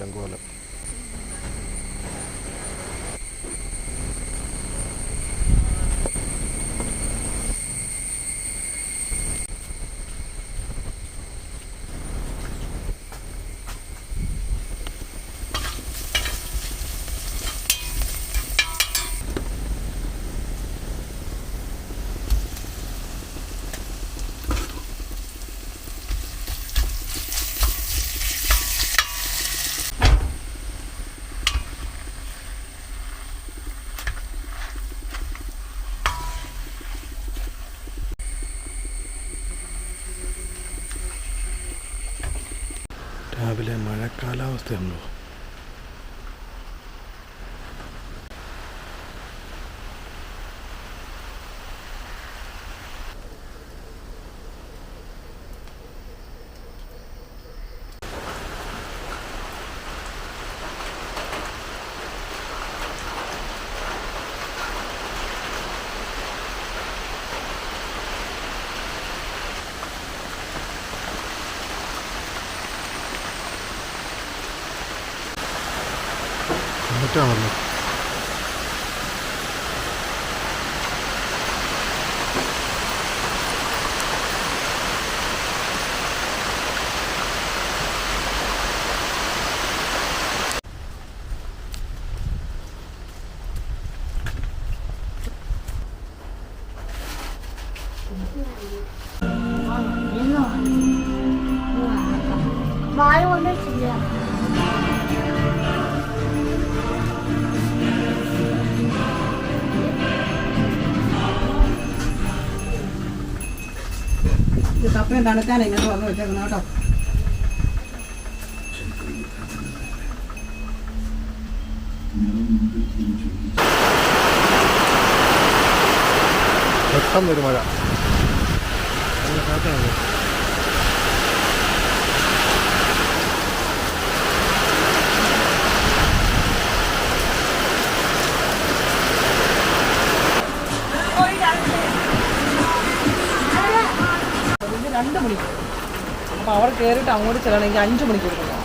അലങ്കോലം രാവിലെ Kalausten. കപ്പയും തണുക്കാൻ ഇങ്ങനെ തുറന്ന് വെച്ചേക്കണം കേട്ടോ. പെട്ടെന്നൊരു മഴ. നല്ല കാറ്റാണല്ലോ. രണ്ട് മണിക്ക് അപ്പോൾ അവർ കയറിയിട്ട് അങ്ങോട്ട് ചെല്ലണമെങ്കിൽ അഞ്ച് മണിക്ക് പോന്നു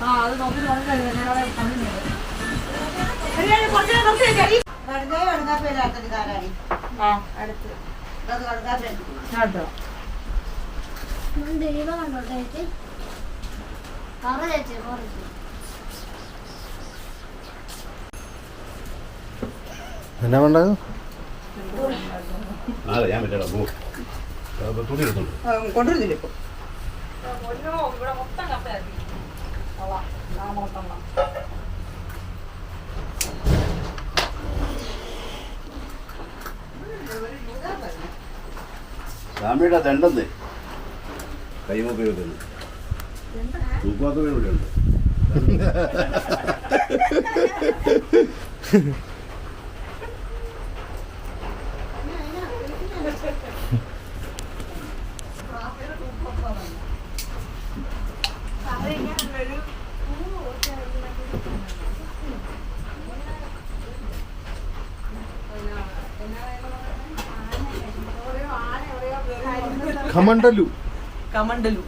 ആ അത് നോക്കി നോക്കി എന്നാ വേണ്ടത് നാളെ ഞാൻ പറ്റാ തുണി എടുത്തോളൂ കൊണ്ടുവരുന്നില്ല ഇപ്പൊ? സ്വാമിയുടെ ദണ്ടെന്ന് കൈമൊക്കെ വെക്കുന്നു തൂക്കുവാത്തവരും ഇവിടെ ഉണ്ട് ഖമണ്ടലു കമണ്ടലു ആന എണ്ണയാണോ ചേച്ചിയുടെ പോവാ ശ്യാമളമ്മേ ഇത് കൊടുത്താ പോരായിരുന്നോ എന്റെ പിള്ളേരെ ഇങ്ങോട്ട് വാ. അത് കമണ്ടലു.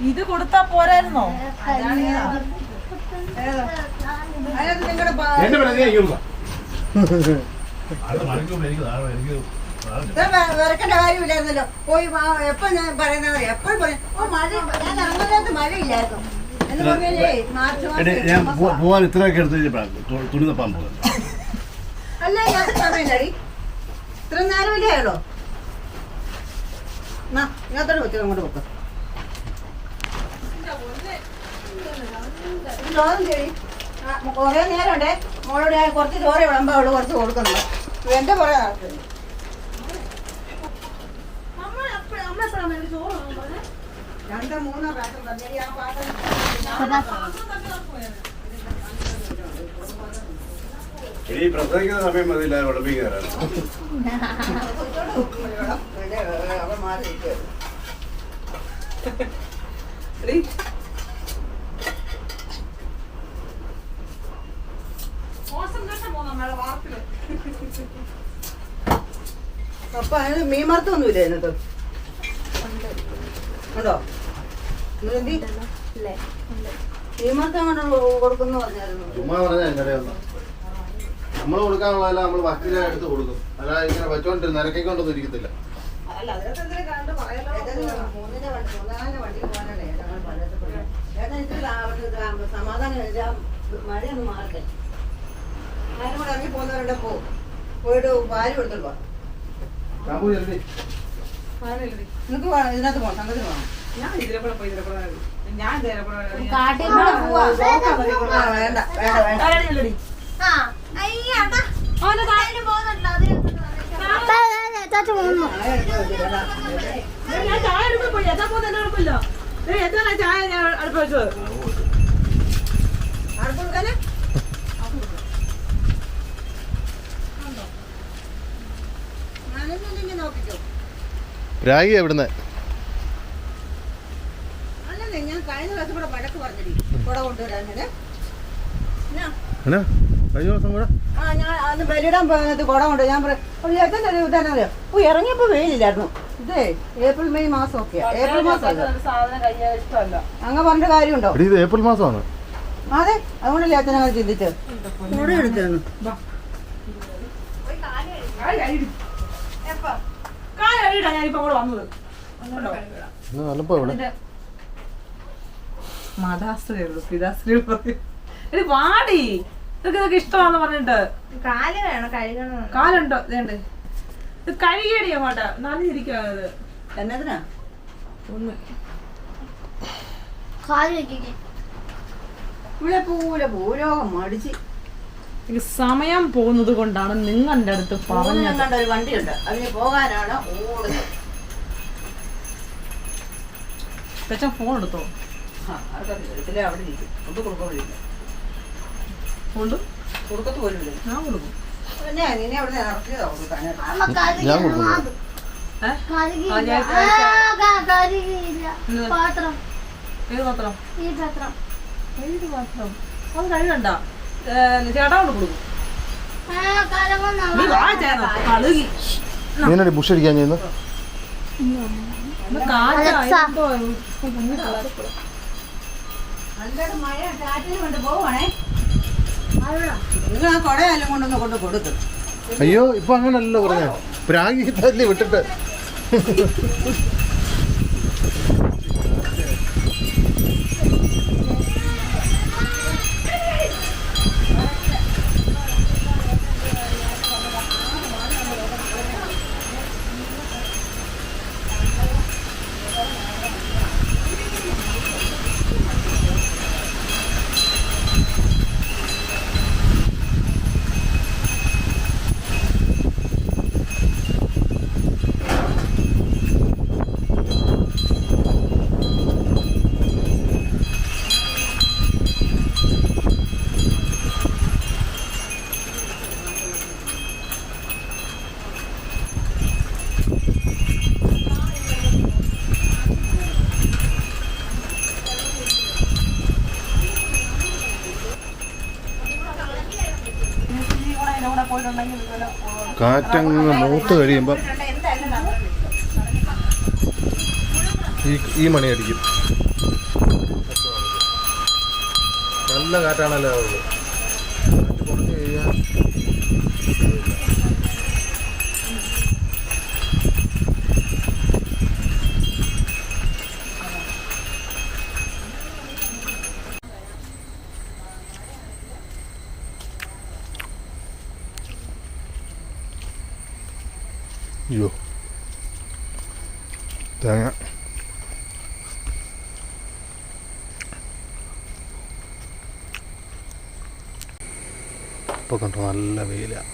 എനിക്ക് ഇത് എനിക്ക് പോരായിരുന്നോ വിറക്കേണ്ട കാര്യമില്ലായിരുന്നല്ലോ. പോയി എപ്പോ ഞാൻ പറയുന്നത് എപ്പോഴും പറയും ഓ മഴ ഞാൻ അങ്ങനത്തെ മഴയില്ലായിരുന്നു. എടേ, ഞാൻ പോവാൻ ഇത്രയൊക്കെ എടുത്ത് തുണി തപ്പാൻ പോകും അല്ല ഞാൻ സമയമില്ലടി ഇത്ര നേരമില്ലേ ആയുള്ളൂ? എന്നാ ഇങ്ങനത്തോട് വെച്ചു അങ്ങോട്ട് വെക്കും ചോറും ചെടി കുറേ നേരമുണ്ടേ. മോളോട് ഞാൻ കുറച്ച് ചോറ് വിളമ്പോ അവൾ കുറച്ച് കൊടുക്കുന്നുണ്ട് എന്റെ പുറകെ നടക്കുന്നു. രണ്ടോ മൂന്നോ പ്രാവശ്യം തന്നെ. ആ പാത്രം ഈ പ്രസവിക്കുന്ന സമയം മതിയില്ല വാർപ്പിൽ അപ്പൊ അതിന് മീൻ മറത്തൊന്നുമില്ല അതിനകത്ത് ഉണ്ടോ? ചുമ്മാ പറഞ്ഞാൽ എന്റെ നമ്മൾ കൊടുക്കാനുള്ളതല്ല നമ്മൾ വക്കീലെ എടുത്ത് കൊടുക്കും. അല്ലാതെ ഇങ്ങനെ വെച്ചോണ്ട് നിരക്കൊണ്ടൊന്നും ഇരിക്കത്തില്ല. സമാധാനം മഴയൊന്നും മഴയൊന്ന് മാറട്ടെ. ആരും കൂടെ ഇറങ്ങി പോകുന്നവരുടെ പോ. പോയിട്ട് ഭാര്യ ഞാനില്ലേ നിനക്ക് ഇതിനകത്ത് പോകണം സംഗതി പോകണം ഞാൻ ചായ അടുപ്പ് വെച്ചത് കൊടുക്കാനാ? രാഗി എവിടുന്ന് അല്ലല്ലേ ഞാൻ കഴിഞ്ഞ ദിവസം കൂടെ വഴക്ക് പറഞ്ഞിരി കുട കൊണ്ടുവരാൻ എന്നാ എന്നാ കഴിഞ്ഞ ദിവസം കൂടെ? ആ ഞാൻ അന്ന് ബലിയിടാൻ പോകുന്നത് കുട കൊണ്ട് ഞാൻ പറയാം ഒരു ഇതെന്നറിയോ ഓ ഇറങ്ങിയപ്പോ വെയിലില്ലായിരുന്നു. ഇതേ ഏപ്രിൽ മെയ് മാസം ഒക്കെ ഏപ്രിൽ മാസം സാധനം കയ്യാൽ ഇഷ്ടമല്ല. അങ്ങ് പറഞ്ഞ കാര്യമുണ്ടോ? എടി ഇത് ഏപ്രിൽ മാസമാണ്. അതെ അതുകൊണ്ടല്ലേ അച്ഛനെ അങ്ങനെ ചിന്തിച്ചത്. കുട എടുത്തു ഞാനിപ്പോ അങ്ങോട്ട് വന്നത്. ഇന്ന് എവിടെ മതാശ്രയുള്ളൂ പിതാശ്രയ എടി വാടി ഇതൊക്കെ ഇതൊക്കെ ഇഷ്ടമാണെന്ന് പറഞ്ഞിട്ട്. കാൽ വേണം കഴുകണം കാലുണ്ടോ? ഇതേണ്ട്. ഇത് കഴുകിയടി അങ്ങോട്ട്. നനഞ്ഞിരിക്കുന്നത് എന്നതിനാ? ഒന്ന്. ഇവിടെ പൂല പൂരോഗം മടിച്ച്. സമയം പോകുന്നത് കൊണ്ടാണ് നിങ്ങളുടെ അടുത്ത് പറഞ്ഞത്. ഒരു വണ്ടിയുണ്ട്. അതിന് പോകാനാണ് ഓടുന്നത്. ഫോൺ എടുത്തോ? അവിടെ ഇരിക്കും. ഒന്നും കൊടുക്കില്ല കൊണ്ട്? കൊടുക്കത്ത് പോലും ഇല്ല. ഞാൻ കൊടുക്കും. ഞാൻ നിന്നെ അവിടെ ഇറക്കിയതാ കൊടുക്കാനായിട്ട് ഞാൻ ഏത് പാത്രം? ഈ പാത്രം. ഏത് പാത്രം? ചേട്ടാ കൊണ്ട് കൊടുക്കും. നീനടി ബുഷ് അടിക്കാൻ ചെയ്യുന്നു. കാറ്റാ, കൊണ്ടൊന്ന് കൊണ്ട് അയ്യോ ഇപ്പൊ അങ്ങനല്ലോ പറഞ്ഞ. പ്രാഗി തല്ലി വിട്ടിട്ട്. കാറ്റങ്ങ് മൂത്ത് കഴിയുമ്പം ഈ ഈ മണി അടിക്കും. നല്ല കാറ്റാണല്ലോ ഉള്ളത് കാറ്റ് കുറഞ്ഞു കഴിഞ്ഞാൽ അയ്യോ തേങ്ങ. ഇപ്പോൾ കണ്ടു നല്ല വെയിലാണ്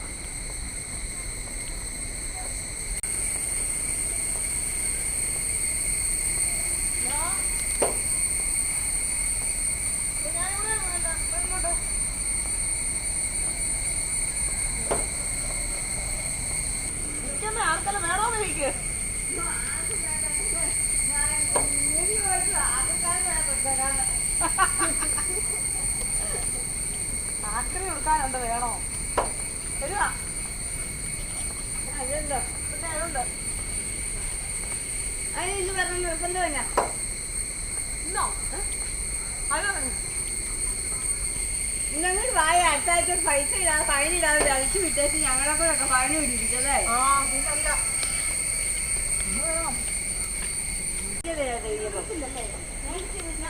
പറഞ്ഞ നിർബന്ധമില്ല ഇന്നോ? ഞങ്ങൾ വായ അടുത്ത ആഴ്ച പൈസ ഇടാതെ ഫൈൻ ഇടാതെ അഴിച്ചു വിട്ടേച്ച് ഞങ്ങളെ കൂടെ ഫൈൻ പിടിപ്പിച്ചല്ലേ ആ പിന്നല്ല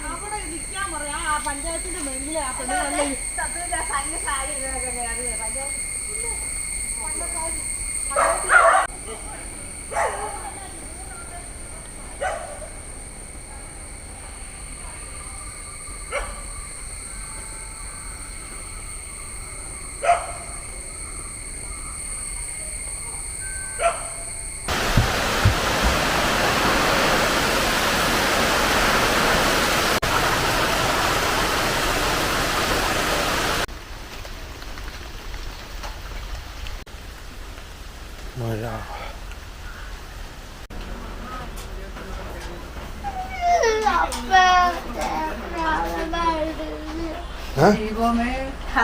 അവിടെ നിൽക്കാൻ പറയാം. ആ പഞ്ചായത്തിന്റെ മെല്ലിൽ ആ പെണ്ണുങ്ങളെ പണ്ട് സാരി പഞ്ചായത്ത് മഴ ദൈവമേ അതൊരു മണിക്കൂർ മുമ്പല്ലേ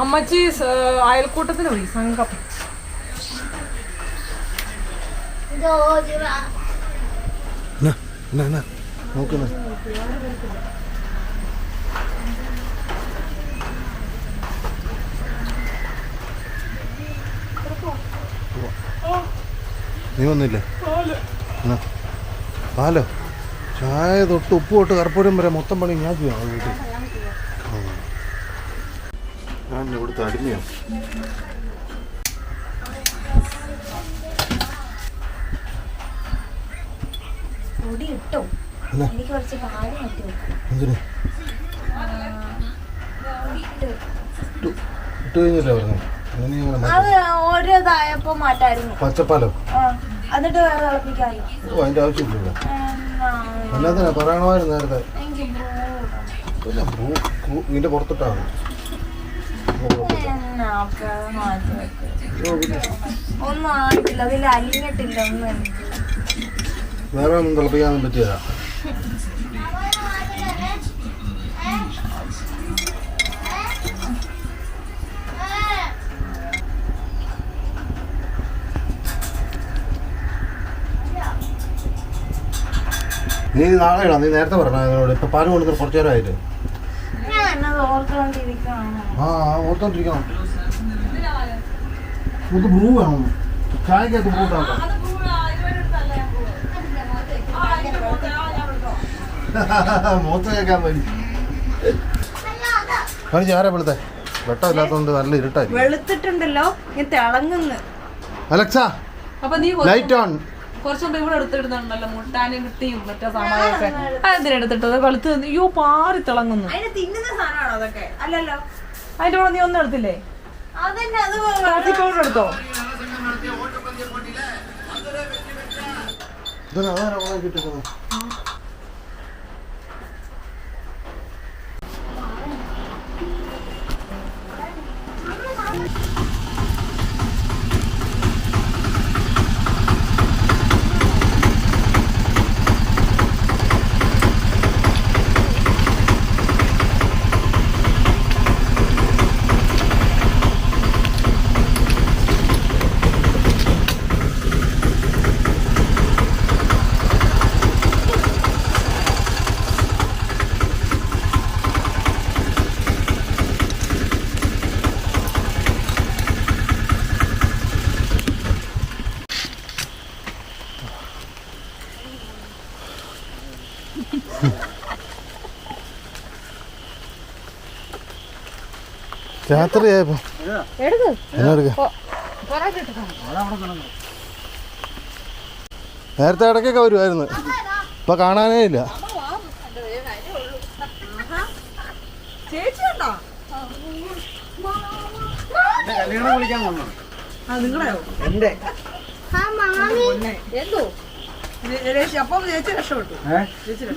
അമ്മച്ചി അയൽക്കൂട്ടത്തിന് പോയി സംഘം നോക്കുന്ന നീ വന്നില്ലേ? എന്നാ. പാലോ? ചായ തൊട്ട് ഉപ്പ് തൊട്ട് കർപ്പൂരം വരെ മൊത്തം പണി ഞാൻ ചെയ്യാം വീട്ടിൽ ആ. ഞാൻ ഇവിടുത്തെ അടിമയോ പൊടി ഇട്ടോ എന്നാ എനിക്ക് കുറച്ച് പാൽ മാറ്റി വെക്കണം എന്തിനു ഇട്ട്. ഇട്ടു ഇട്ട് കഴിഞ്ഞല്ലേ പറഞ്ഞു അങ്ങനെ ഞാൻ മാറ്റി. അത് ഓരോ ഇതായപ്പോ മാറ്റായിരുന്നു. പച്ചപ്പാലോ? ആ, എന്നിട്ട് വേറെ തിളപ്പിക്കായി. ഓ അതിന്റെ ആവശ്യമില്ല എന്നാ. പറയണമായിരുന്നു നേരത്തെ. പിന്നെ ഇതിന്റെ പുറത്തിട്ടാണ് എന്നൊക്കെ മാറ്റി വെക്കും ഓ, പിന്നെ അലിഞ്ഞിട്ടില്ല വേറെ ഒന്നും തിളപ്പിക്കാനൊന്നും പറ്റിയല്ല നീ നാളെ ഇടാം. നീ നേരത്തെ പറഞ്ഞ എന്നോട് ഇപ്പൊ പാൽ കൊണ്ടുവന്ന് കുറച്ചു നേരമായിട്ട് ആ ഓർത്തോണ്ടിരിക്കണം നമുക്ക് ബ്രൂ വേണം ചായക്കകത്ത് ബ്രൂ ഉണ്ടാക്കാം മൂത്ത് കേൾക്കാൻ വേണ്ടി കാണിച്ച് ആരാ വെളുത്തെ വെട്ടമില്ലാത്തതുകൊണ്ട് നല്ല ഇരുട്ടായി വെളുത്തിട്ടുണ്ടല്ലോ ഞാൻ തിളങ്ങുന്നു. അലക്സ അപ്പൊ നീ ലൈറ്റ് ഓൺ കുറച്ച് മുമ്പ് ഇവിടെ എടുത്തിടുന്നുണ്ടല്ലോ മുട്ടാനും കിട്ടിയും മറ്റേ സാമാനൊക്കെ. അതെന്തിനാ എടുത്തിട്ടത്? വെളുത്ത് അയ്യോ പാറി തിളങ്ങുന്നു. തിന്നുന്ന സാധനമാണോ അതൊക്കെ? അല്ലല്ലോ. അതിന്റെ കൂടെ നീ ഒന്നും എടുത്തില്ലേ? അതന്നെ അത് കോഫി പൗഡർ എടുത്തോ? ഇതാണ് അതാരാ ഓണാക്കി കിട്ടുന്നത് രാത്രിയായപ്പോ. നേരത്തെ ഇടയ്ക്കൊക്കെ വരുമായിരുന്നു ഇപ്പൊ കാണാനേ ഇല്ല.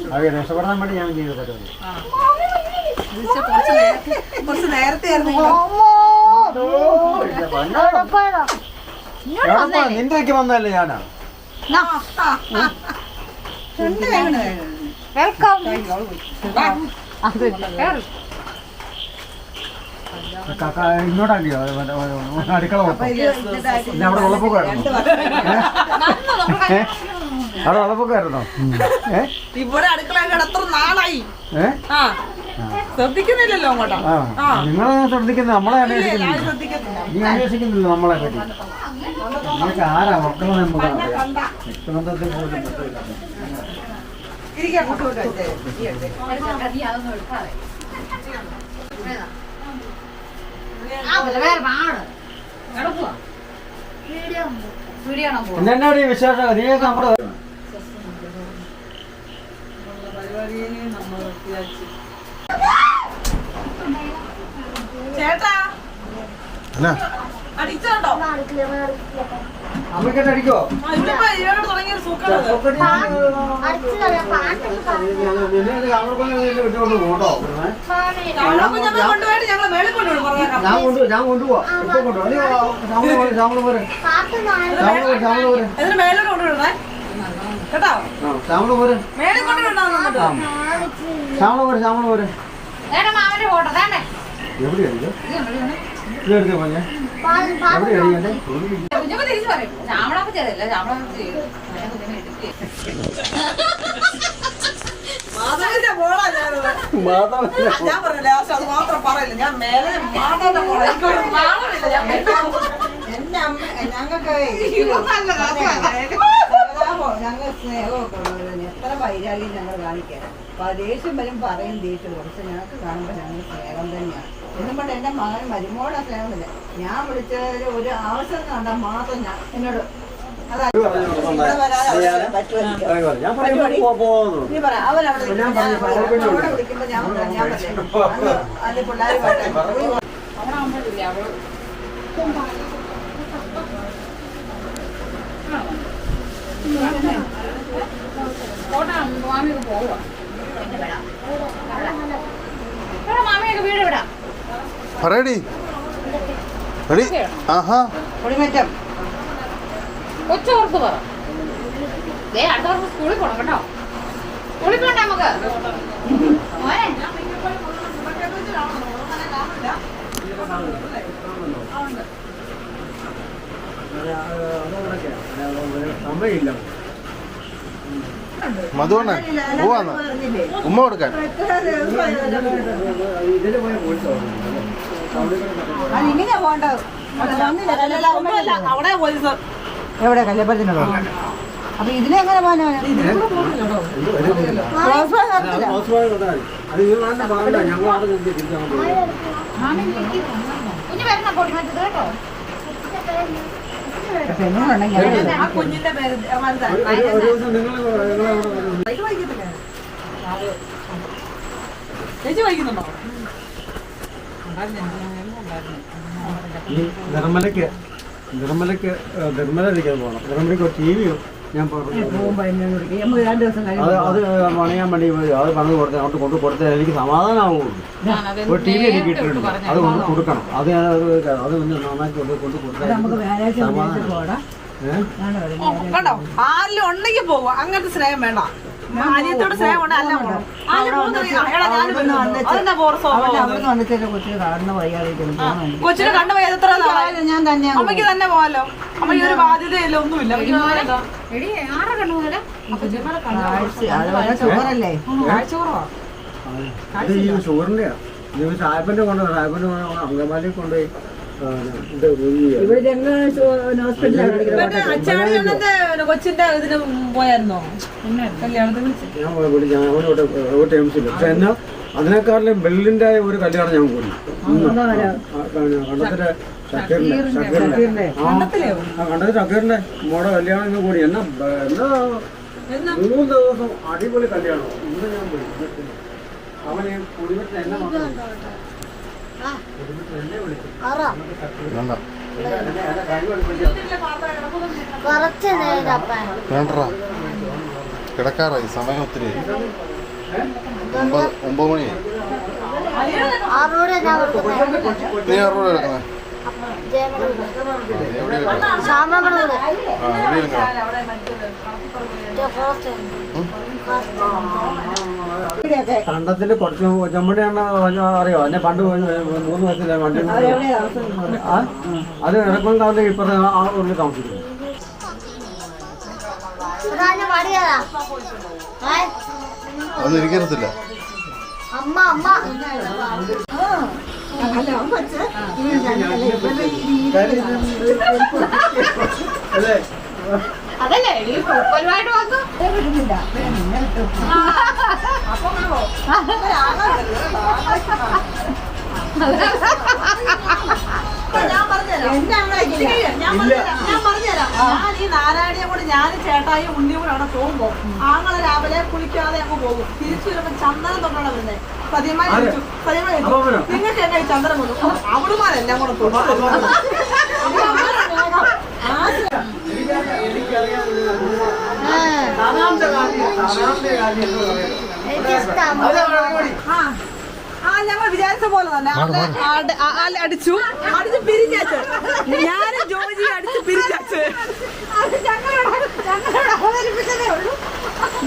ചേച്ചി രക്ഷപ്പെടാൻ വേണ്ടി ഞാൻ ചെയ്തു ചേച്ചി കുറച്ച് നേരത്തെ കുറച്ച് നേരത്തെ ആയിരുന്നെങ്കിലും നിന്റെ ഒക്കെ വന്നല്ലേ ഞാനാ? വെൽക്കം അടുക്കള പിന്നെ അവിടെ വെള്ളപ്പൊക്കമായിരുന്നോ. ഏ? അവിടെ വെള്ളപ്പൊക്കമായിരുന്നോ? ഏ? ഇവിടെ അടുക്കള അത്ര നാളായി? ശ്രദ്ധിക്കുന്നില്ലല്ലോ അങ്ങോട്ടാ. നിങ്ങൾ ശ്രദ്ധിക്കുന്നത് നമ്മളെ അന്വേഷിക്കുന്നില്ല? നീ നമ്മളെ പറ്റി. നിങ്ങൾക്ക് ആരാ മക്കളെ നമുക്ക് അറിയാം. രക്തബന്ധത്തിൽ പോലും ബന്ധമില്ല. ഇരിക്കാം കൂട്ടുകൂട്ട് വെച്ചേ. ഇരിക്കട്ടെ. നീ പറഞ്ഞേക്കാം ഞാൻ കൊണ്ടു ഞാൻ കൊണ്ടുപോവാ. ഇപ്പൊ കൊണ്ടുപോവാ ശ്യാമള പോരെ ശ്യാമള പോരെ ശ്യാമള പോരെ ശ്യാമള പോരെ ശ്യാമള പോരെ ശ്യാമള പോരെ വേണം മാമന്റെ ഫോട്ടോ തന്നെ എവിടെയാ ഇത് ഇത് എടുത്തേ പോഞ്ഞേ എവിടെയാ അടിക്കണ്ടേ കുഞ്ഞമ്മ തിരിച്ചു പറയും ശ്യാമളാപ്പ് ചെയ്തല്ല ശ്യാമളാപ്പ് ചെയ്തു ഞാൻ കുഞ്ഞമ്മ എടുക്കുകയും മാധവന്റെ മോളാ. ഞാൻ ലാസ്റ്റ് അത് മാത്രം പറയില്ല ഞാൻ മേലെ ഞാൻ ഞങ്ങൾക്ക് ഞങ്ങൾ സ്നേഹമൊക്കെ ഉള്ളവരാണ് എത്ര വൈരാഗ്യം ഞങ്ങൾ കാണിക്കാം അപ്പൊ ദേഷ്യം വരും പറയും ദേഷ്യം പക്ഷെ ഞങ്ങൾക്ക് കാണുമ്പോൾ ഞങ്ങൾ സ്നേഹം തന്നെയാണ് എന്നും കൊണ്ട് എന്റെ മകൻ മരുമോടെ സ്നേഹമില്ല. ഞാൻ വിളിച്ചതിൽ ഒരു ആവശ്യം കണ്ട മാത്രം ഞാൻ എന്നോട് പോവാ ഇവിടെ മാമിയൊക്കെ വീട്. വിടാം പറയടി. എടി ആഹാ. കൊച്ചോർത്ത് പറ. ദേ അടുത്ത വർഷം സ്കൂളിൽ പോണം കേട്ടോ. സ്കൂളിൽ പോണ്ട നമുക്ക്? മോനെ. സമയമില്ല മധുവണ്ണ പോവാന്ന്. ഉമ്മ കൊടുക്കാൻ. ഇതിൽ പോയി പോയിട്ടോ പോകേണ്ടത്? എവിടെ? കല്യാണത്തിനോ അപ്പൊ ഇതിനെങ്ങനെ എങ്ങനെ കുഞ്ഞിന്റെ പേര് ചേച്ചി വൈകുന്നുണ്ടോ നിർമ്മലയ്ക്ക് നിർമ്മലയ്ക്ക് നിർമ്മല ഇരിക്കാൻ പോകണം നിർമ്മലയ്ക്ക് ടിവിയോ ടി വിയും ഞാൻ പറഞ്ഞു അത് അത് പണിയാൻ വേണ്ടി. അത് പണിത് കൊടുത്ത് അങ്ങോട്ട് കൊണ്ട് കൊടുത്താൽ എനിക്ക് സമാധാനമാവുള്ളൂ. ഒരു ടി വി എനിക്ക് ഇട്ടിട്ടുണ്ട് അത് കൊണ്ട് കൊടുക്കണം. അത് ഞാൻ അത് ഒന്ന് നന്നാക്കി കൊണ്ട് കൊണ്ട് കൊടുത്താൽ സമാധാനം. ഉണ്ടെങ്കിൽ പോവുക അങ്ങനത്തെ സ്നേഹം വേണ്ട. അവിടുന്ന് വന്നിട്ട് കൊച്ചിന് കാണുന്ന വയ്യാതിരിക്കുന്നു കൊച്ചിനെ പോയത് എത്ര ഞാൻ തന്നെ അമ്മയ്ക്ക് തന്നെ പോവാലോ? അമ്മയ്ക്ക് ഒരു ബാധ്യതയില്ല ഒന്നുമില്ല ചോറല്ലേ? ചോറോ സാഹിബന്റെ ഈ സാഹിബന്റെ അങ്കമാലി കൊണ്ടുപോയി. ഇവിടെ കൊച്ചിന്റെ ഇതിന് പോയായിരുന്നോ? കല്യാണത്തിന് പക്ഷെ എന്നാ അതിനേക്കാളും ബെല്ലിന്റെ ഒരു കല്യാണം ഞാൻ പോയി. കണ്ടത്തിലെ ഷക്കീറിന്റെ കണ്ടത് മോടെ കല്യാണം കൂടി. എന്നാ എന്നാ? മൂന്ന് ദിവസം അടിപൊളി കല്യാണം ഇന്ന് ഞാൻ പോയി. അവന് എന്നെ മാത്രം വേണ്ടടാ. കിടക്കാറായി സമയം ഒത്തിരി. ഒമ്പത് മണി. നീ ആറ് കണ്ടത്തിൽ കുറച്ച് ചെമ്മടി എണ്ണ അറിയോ? എന്നെ പണ്ട് മൂന്ന് വയസ്സിലെ വണ്ടി ആ? അത് ഇടക്കം കാലത്ത് ഇപ്പറത്തെ ആ ഉള്ളിൽ താമസിക്കുന്നു അതൊന്നും ഇരിക്കത്തില്ല. അമ്മ അമ്മ. അല്ലേ? അതല്ലേ? ഈ പൂപ്പലുമായിട്ട് വന്നു. ഞാൻ പറഞ്ഞുതരാം. ഞാൻ ഈ നാരായണിയെ കൂടി ഞാൻ ചേട്ടായും ഉണ്ണിയും കൂടെ അവിടെ പോകുമ്പോ ആങ്ങളെ രാവിലെ കുളിക്കാതെ അങ്ങ് പോകും. തിരിച്ചു വരുമ്പോ ചന്ദനം തൊട്ടാണ് വരുന്നത്. അപ്പൊ വരോ? നിങ്ങൾക്ക് എന്നെ ഈ ചന്ദനം കൊണ്ടു? അവിടുമാരെല്ലാം കൂടെ തൊട്ടു. ആ ഞങ്ങൾ വിചാരിച്ച പോലെ തന്നെ. അടിച്ചു. അടിച്ച് പിരിഞ്ഞാച്ച് ഞാനും ജോജി അടിച്ച് പിരിഞ്ഞാച്ച്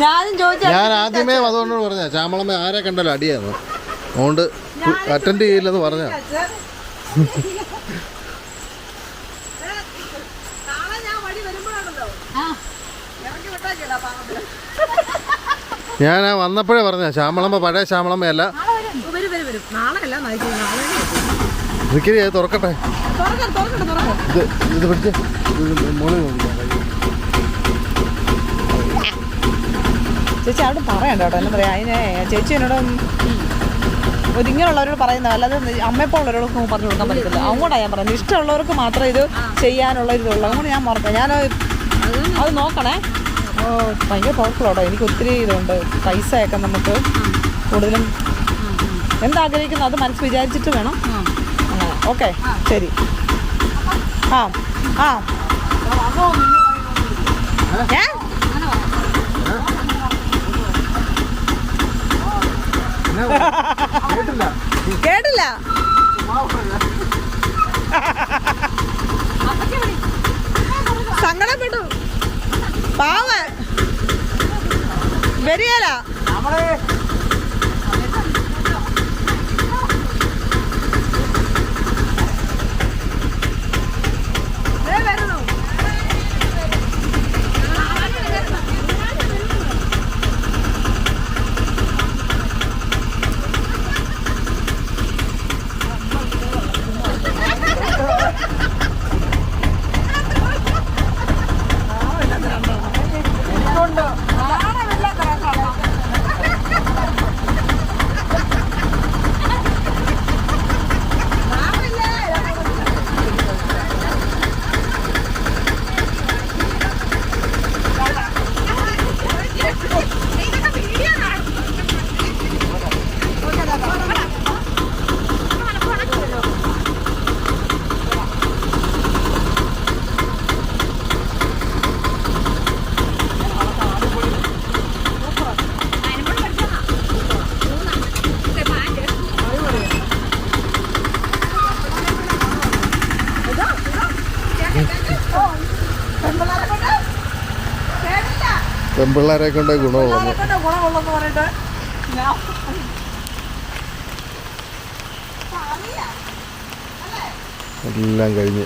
ഞാനും ജോജി ഞാൻ ആദ്യമേ അതുകൊണ്ട് പറഞ്ഞ ശ്യാമളമ്മ ആരെ കണ്ടല്ലോ അടിയാന്ന്. അതുകൊണ്ട് അറ്റൻഡ് ചെയ്യില്ലെന്ന് പറഞ്ഞ ഞാൻ ഞാൻ ആ വന്നപ്പോഴേ പറഞ്ഞ ശ്യാമളമ്മ പഴയ ശ്യാമളമ്മയല്ല. വരും നാളെ അല്ല നാളെ നാളെ അത് തുറക്കട്ടെ. തുറക്കാം തുറക്കട്ടെ തുറക്കാം. ഇത് ഇത് പിടിച്ച്. ഇത് മോളിൽ ചേച്ചി അവിടെ പറയണ്ട കേട്ടോ. എന്താ പറയാ അതിനെ ചേച്ചി എന്നോട് ഇതിങ്ങനെയുള്ളവരോട് പറയുന്ന പറയുന്നത് അല്ലാതെ അമ്മയപ്പുള്ളവരോടൊക്കെ പറഞ്ഞു കൊടുക്കാൻ പറ്റത്തില്ല. അങ്ങോട്ടാണ് ഞാൻ പറയുന്നത് ഇഷ്ടമുള്ളവർക്ക് മാത്രമേ ഇത് ചെയ്യാനുള്ള ഒരു ഇതുള്ളൂ. അതുകൊണ്ട് ഞാൻ മറക്കാം ഞാൻ അത് നോക്കണേ. ഓ ഭയങ്കര കേട്ടോ എനിക്ക് ഒത്തിരി ഇതുണ്ട്. പൈസയൊക്കെ നമുക്ക് കൂടുതലും എന്താഗ്രഹിക്കുന്നു അത് മനസ്സ് വിചാരിച്ചിട്ട് വേണം. അങ്ങനെ. ഓക്കെ. ശരി. ആ. ആ. ഏ? കേട്ടില്ല. സങ്കടപ്പെട്ടു. പാവ. വരികല. നമ്മളെ പെൺപിള്ളേരെ കൊണ്ട് ഗുണമുള്ളത് ഗുണമുള്ളെന്ന് പറഞ്ഞിട്ട് ഞാൻ എല്ലാം കഴിഞ്ഞ്.